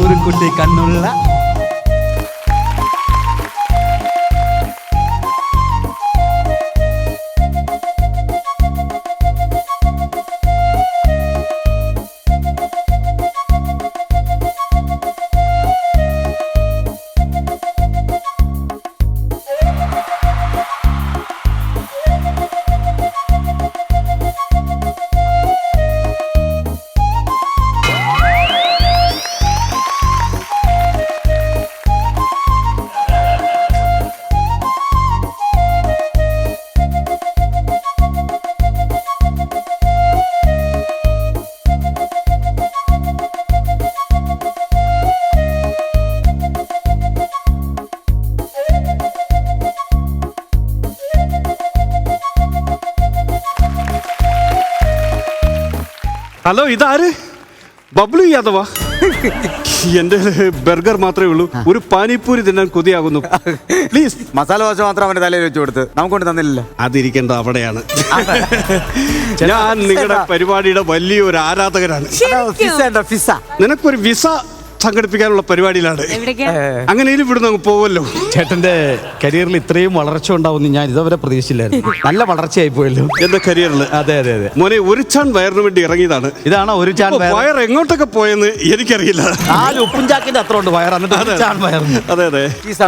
കുറുക്കുട്ടി കണ്ണുള്ള ഹലോ ഇതാര്? ബബ്ലു യാദവാ എന്റെ ബർഗർ മാത്രമേ ഉള്ളൂ. ഒരു പാനിപ്പൂരി തിന്നാൻ കൊതിയാകുന്നു. പ്ലീസ് മസാല ദോശ മാത്രം അവന്റെ തലയിൽ വെച്ചു കൊടുത്ത്. നമുക്കൊണ്ട് തന്നില്ലല്ലോ. അതിരിക്കേണ്ട അവിടെയാണ്. ഞാൻ നിങ്ങളുടെ പരിപാടിയുടെ വലിയൊരു ഫിസ. നിനക്കൊരു വിസ സംഘടിപ്പിക്കാനുള്ള പരിപാടിയിലാണ്. അങ്ങനെ ഇവിടുന്ന് അങ്ങ് പോവല്ലോ. ചേട്ടന്റെ കരിയറിൽ ഇത്രയും വളർച്ച ഉണ്ടാവുമെന്ന് ഞാൻ ഇതുവരെ പ്രതീക്ഷിച്ചില്ലായിരുന്നു. നല്ല വളർച്ചയായി പോയല്ലോ. എന്റെ കരിയറിൽ അതെ അതെ അതെ. മോനെ ഒരു ചാൻ വയറിന് വേണ്ടി ഇറങ്ങിയതാണ്. ഇതാണ് ഒരു ചാൻ വയർ വയർ എങ്ങോട്ടൊക്കെ പോയെന്ന് എനിക്കറിയില്ല. നാല് ഉപ്പും ചാക്കിന്റെ അത്ര ഉണ്ട് വയർ അതെ അതെ.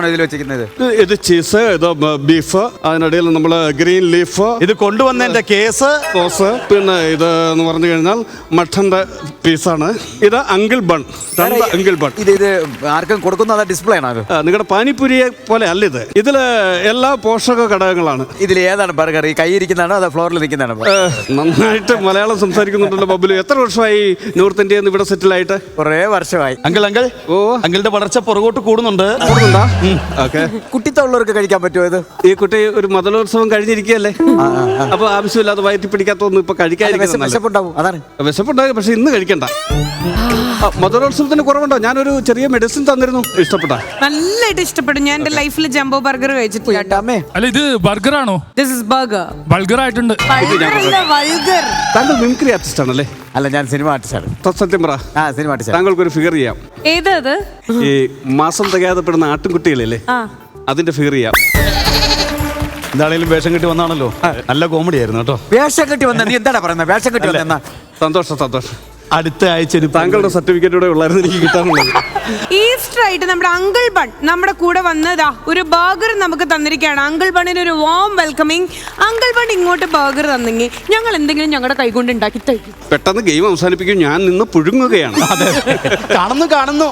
ഇതിൽ വെച്ചിരിക്കുന്നത്? ഇത് ഇത് ചീസ് ഇത് ബീഫ് അതിനിടയിൽ നമ്മൾ ഗ്രീൻ ലീഫ് ഇത് കൊണ്ടുവന്നതിന്റെ കേസ്? സോസ് പിന്നെ ഇത് എന്ന് പറഞ്ഞു കഴിഞ്ഞാൽ മട്ടന്റെ പീസാണ്. ഇത് അങ്കിൾ ബൺ. രണ്ട് ബൺ ഇത് ഇത് ആർക്കും കൊടുക്കുന്ന അതാ ഡിസ്പ്ലേ ആണോ നിങ്ങളുടെ പാനിപ്പൂരിയെ പോലെ അല്ല ഇത് ഇതിൽ എല്ലാ പോഷക ഘടകങ്ങളാണ്. ഇതിൽ ഏതാണ് ബർഗർ? ഈ കൈയിരിക്കുന്നതാണോ അതോ ഫ്ലോറിൽ നിൽക്കുന്നതാണോ നന്നായിട്ട് മലയാളം സംസാരിക്കുന്നുണ്ടല്ലോ ബബുലു. എത്ര വർഷമായി നോർത്ത് ഇന്ത്യയിൽ നിന്ന് ഇവിടെ സെറ്റിൽ ആയിട്ട് കുറേ വർഷമായി. Uncle uncle. ഓ. അങ്കിളുടെ വളർച്ച പുറകോട്ട് കൂടുന്നുണ്ട്. കുട്ടിത്തുള്ളവർക്ക് കഴിക്കാൻ പറ്റുമോ ഇത്? ഈ കുട്ടി ഒരു മതലോത്സവം കഴിഞ്ഞിരിക്കുകയല്ലേ? അപ്പൊ ആവശ്യമില്ലാതെ വയറ്റി പിടിക്കാത്തൊന്നും ഇപ്പൊ കഴിക്കാൻ വിശപ്പുണ്ടാവും. അതാണ്. വിശപ്പുണ്ടാകും പക്ഷെ ഇന്ന് കഴിക്കണ്ട. മതലോത്സവത്തിന് കുറവുണ്ടോ? ഞാനൊരു ചെറിയ മെഡിസിൻ തന്നിരുന്നു. ഇഷ്ടപ്പെട്ടാ? നല്ലതായിട്ട് ഇഷ്ടപ്പെട്ടു. ഞാൻ എന്റെ ലൈഫിൽ ജംബോ ബർഗർ കഴിച്ചിട്ടില്ല അമ്മേ. അല്ല ഇത് ബർഗർ ആണോ? ദിസ് ഇസ് ബർഗർ ബൾഗർ ആയിട്ടുണ്ട്. വൾഗർ താങ്കൾ മിമിക്രി ആർട്ടിസ്റ്റ് ആണല്ലേ? അല്ല ഞാൻ സിനിമ ആർട്ടിസ്റ്റാണ് ത- സത്യം പറ. ആ സിനിമ ആർട്ടിസ്റ്റ് താങ്കൾക്ക് ഒരു ഫിഗർ ചെയ്യാം. ഏതത് ഈ മാസം തികയാതപ്പെടുന്ന ആട്ടുംകുട്ടികളില്ലേ ആട്ടിൻകുട്ടികളില്ലേ? ആ. അതിന്റെ ഫിഗർ ചെയ്യാം. എന്താണേലും വേഷം കെട്ടി വന്നാണല്ലോ. നല്ല കോമഡി ആയിരുന്നു കേട്ടോ. വേഷം കെട്ടി വന്ന നീ എന്താണ് പറയുന്നത് വേഷം കെട്ടി വന്ന സന്തോഷം സന്തോഷം. അടുത്ത ആഴ്ച ഒരു താങ്കളുടെ സർട്ടിഫിക്കറ്റ് ഉള്ളായിരുന്നു എനിക്ക് കിട്ടാനുള്ളത്. ഈസ്റ്റർ ആയിട്ട് നമ്മുടെ അങ്കിൾ ബൺ നമ്മുടെ കൂടെ വന്നതാ ഒരു ബർഗർ നമുക്ക് തന്നിരിക്കുകയാണ്. അങ്കിൾ ബണ്ണിന് ഒരു വാം വെൽക്കമിങ് അങ്കിൾ ബൺ ഇങ്ങോട്ട് ബർഗർ തന്നെങ്കിൽ ഞങ്ങൾ എന്തെങ്കിലും ഞങ്ങളുടെ കൈകൊണ്ട് ഉണ്ടാക്കി തരും. പെട്ടെന്ന് ഗെയിം അവസാനിപ്പിക്കും. ഞാൻ നിന്ന് പുഴുങ്ങുകയാണ്. കാണുന്നു കാണുന്നു.